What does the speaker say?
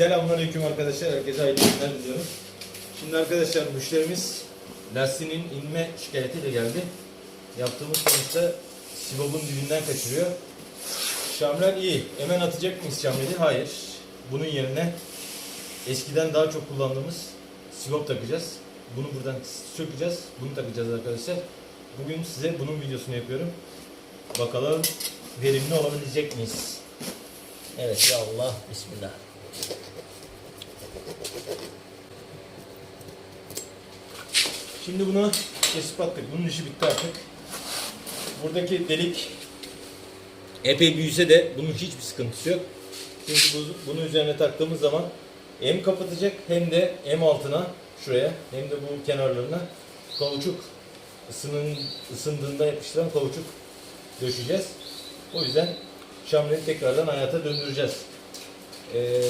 Selamünaleyküm arkadaşlar. Herkese hayırlı günler diliyorum. Şimdi arkadaşlar müşterimiz lastiğinin inme şikayetiyle geldi. Yaptığımız sonuçta sibobun dibinden kaçırıyor. Şamrel iyi. Hemen atacak mıyız şamreli? Hayır. Bunun yerine eskiden daha çok kullandığımız sibop takacağız. Bunu buradan sökeceğiz. Bunu takacağız arkadaşlar. Bugün size bunun videosunu yapıyorum. Bakalım verimli olabilecek miyiz? Evet ya Allah. Bismillah. Şimdi bunu kesip attık. Bunun işi bitti artık. Buradaki delik epey büyüse de bunun hiçbir sıkıntısı yok. Çünkü bu, bunu üzerine taktığımız zaman hem kapatacak hem de hem altına şuraya hem de bu kenarlarına kauçuk ısının, ısındığında yapıştıran kauçuk döşeceğiz. O yüzden şamreli tekrardan hayata döndüreceğiz. Ee,